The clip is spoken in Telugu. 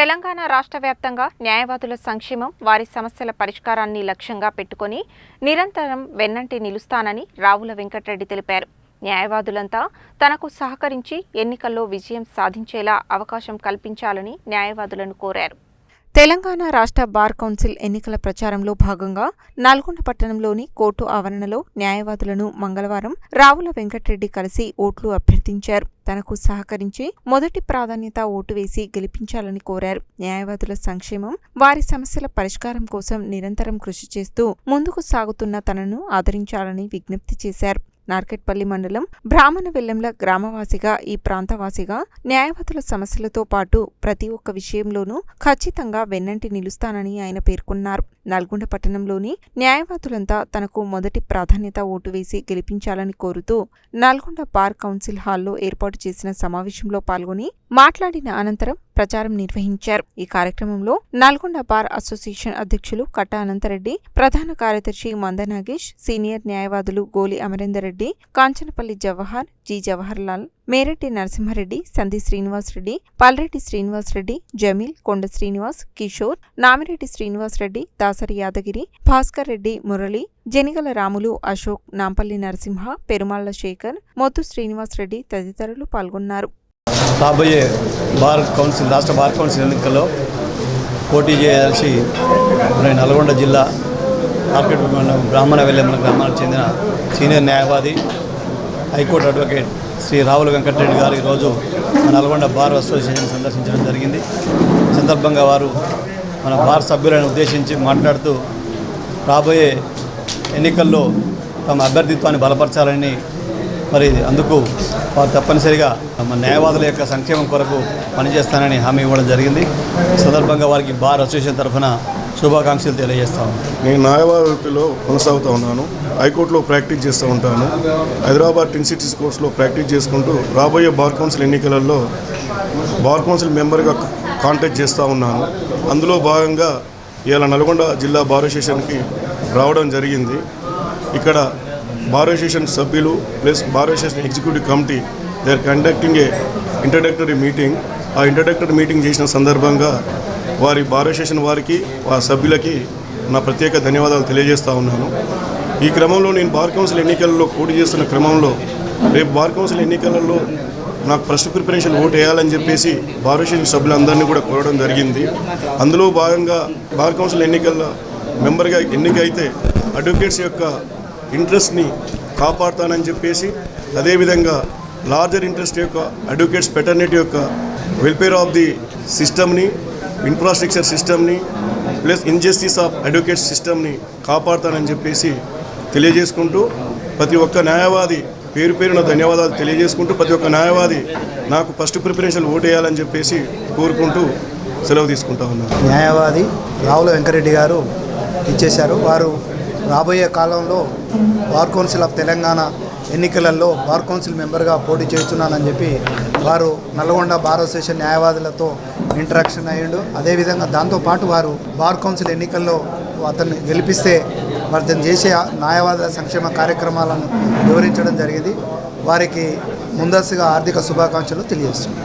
తెలంగాణ రాష్ట్ర వ్యాప్తంగా న్యాయవాదుల సంక్షేమం వారి సమస్యల పరిష్కారాన్ని లక్ష్యంగా పెట్టుకొని నిరంతరం వెన్నంటి నిలుస్తానని రావుల వెంకటరెడ్డి తెలిపారు. న్యాయవాదులంతా తనకు సహకరించి ఎన్నికల్లో విజయం సాధించేలా అవకాశం కల్పించాలని న్యాయవాదులను కోరారు. తెలంగాణ రాష్ట్ర బార్ కౌన్సిల్ ఎన్నికల ప్రచారంలో భాగంగా నల్గొండ పట్టణంలోని కోర్టు ఆవరణలో న్యాయవాదులను మంగళవారం రావుల వెంకటరెడ్డి కలిసి ఓట్లు అభ్యర్థించారు. తనకు సహకరించి మొదటి ప్రాధాన్యత ఓటు వేసి గెలిపించాలని కోరారు. న్యాయవాదుల సంక్షేమం వారి సమస్యల పరిష్కారం కోసం నిరంతరం కృషి చేస్తూ ముందుకు సాగుతున్న తనను ఆదరించాలని విజ్ఞప్తి చేశారు. నార్కెట్పల్లి మండలం బ్రాహ్మణ వెల్లెంల గ్రామవాసిగా ఈ ప్రాంతవాసిగా న్యాయవాదుల సమస్యలతో పాటు ప్రతి ఒక్క విషయంలోనూ ఖచ్చితంగా వెన్నంటి నిలుస్తానని ఆయన పేర్కొన్నారు. నల్గొండ పట్టణంలోని న్యాయవాదులంతా తనకు మొదటి ప్రాధాన్యత ఓటు వేసి గెలిపించాలని కోరుతూ నల్గొండ బార్ కౌన్సిల్ హాల్లో ఏర్పాటు చేసిన సమావేశంలో పాల్గొని మాట్లాడిన అనంతరం ప్రచారం నిర్వహించారు. ఈ కార్యక్రమంలో నల్గొండ బార్ అసోసియేషన్ అధ్యక్షులు కట్టా అనంతరెడ్డి ప్రధాన కార్యదర్శి మంద నాగేష్ సీనియర్ న్యాయవాదులు గోలి అమరేందర్ రెడ్డి కాంచనపల్లి జవహర్ జి జవహర్ లాల్ మేరెడ్డి నరసింహారెడ్డి సంధి శ్రీనివాస్ రెడ్డి పల్రెడ్డి శ్రీనివాస్ రెడ్డి జమీల్ కొండ శ్రీనివాస్ కిషోర్ నామిరెడ్డి శ్రీనివాస్ రెడ్డి దాసరి యాదగిరి భాస్కర్ రెడ్డి మురళి జనిగల రాములు అశోక్ నాంపల్లి నరసింహ పెరుమాళ్ళ శేఖర్ మొత్తు శ్రీనివాస్ రెడ్డి తదితరులు పాల్గొన్నారు. రాబోయే బార్ కౌన్సిల్ రాష్ట్ర బార్ కౌన్సిల్ ఎన్నికల్లో పోటీ చేయదలిసి నల్గొండ జిల్లా మార్కెట్ బ్రాహ్మణ వెల్లెమ్మల గ్రామానికి చెందిన సీనియర్ న్యాయవాది high court advocate Shri Ravula Venkata Reddy గారు ఈరోజు మన నల్గొండ బార్ అసోసియేషన్ సందర్శించడం జరిగింది. సందర్భంగా వారు మన బార్ సభ్యులను ఉద్దేశించి మాట్లాడుతూ రాబోయే ఎన్నికల్లో తమ అభ్యర్థిత్వాన్ని బలపరచాలని మరి అందుకు వారు తప్పనిసరిగా మన న్యాయవాదుల యొక్క సంక్షేమం కొరకు పనిచేస్తానని హామీ ఇవ్వడం జరిగింది. సందర్భంగా వారికి బార్ అసోసియేషన్ తరఫున శుభాకాంక్షలు తెలియజేస్తాను నేను న్యాయవాదిలో కొనసాగుతూ ఉన్నాను. హైకోర్టులో ప్రాక్టీస్ చేస్తూ ఉంటాను. హైదరాబాద్ టిన్ సిటీస్ కోర్ట్స్లో ప్రాక్టీస్ చేసుకుంటూ రాబోయే బార్ కౌన్సిల్ ఎన్నికలలో బార్ కౌన్సిల్ మెంబర్గా కాంటాక్ట్ చేస్తూ ఉన్నాను. అందులో భాగంగా ఇవాళ నల్గొండ జిల్లా బార్ అసోసియేషన్కి రావడం జరిగింది. ఇక్కడ బార్ అసోసియేషన్ సభ్యులు plus bar association executive committee they are conducting a introductory meeting ఆ ఇంట్రడక్టరీ మీటింగ్ చేసిన సందర్భంగా వారి బార్ అసోసియేషన్ వారికి ఆ సభ్యులకి నా ప్రత్యేక ధన్యవాదాలు తెలియజేస్తూ ఉన్నాను. ఈ క్రమంలో నేను బార్ కౌన్సిల్ ఎన్నికల్లో పోటీ చేస్తున్న క్రమంలో రేపు బార్ కౌన్సిల్ ఎన్నికలలో నాకు ఫస్ట్ ప్రిపరేషన్ ఓటు వేయాలని చెప్పేసి బార్ అసోసియేషన్ సభ్యులందరినీ కూడా కోరడం జరిగింది. అందులో భాగంగా బార్ కౌన్సిల్ ఎన్నికల్లో మెంబర్గా ఎన్నికైతే అడ్వకేట్స్ యొక్క ఇంట్రెస్ట్ని కాపాడుతానని చెప్పేసి అదేవిధంగా లార్జర్ ఇంట్రెస్ట్ యొక్క అడ్వకేట్స్ పెటర్నిటీ యొక్క వెల్ఫేర్ ఆఫ్ ది సిస్టమ్ని ఇన్ఫ్రాస్ట్రక్చర్ సిస్టమ్ని ప్లస్ ఇన్జస్టిస్ ఆఫ్ అడ్వకేట్ సిస్టమ్ని కాపాడుతానని చెప్పేసి తెలియజేసుకుంటూ ప్రతి ఒక్క న్యాయవాది పేరు పేరున ధన్యవాదాలు తెలియజేసుకుంటూ ప్రతి ఒక్క న్యాయవాది నాకు ఫస్ట్ ప్రిపరేషన్ ఓటేయాలని చెప్పేసి కోరుకుంటూ సెలవు తీసుకుంటా ఉన్నాను. న్యాయవాది రావుల వెంకరెడ్డి గారు ఇచ్చేశారు. వారు రాబోయే కాలంలో బార్ కౌన్సిల్ ఆఫ్ తెలంగాణ ఎన్నికలలో బార్ కౌన్సిల్ మెంబర్గా పోటీ చేస్తున్నానని చెప్పి వారు నల్గొండ బార్ అసోసియేషన్ న్యాయవాదులతో ఇంటరాక్షన్ అయ్యిండు. అదేవిధంగా దాంతోపాటు వారు బార్ కౌన్సిల్ ఎన్నికల్లో అతన్ని గెలిపిస్తే వారు అతను చేసే న్యాయవాదుల సంక్షేమ కార్యక్రమాలను వివరించడం జరిగింది. వారికి ముందస్తుగా ఆర్థిక శుభాకాంక్షలు తెలియజేస్తున్నాను.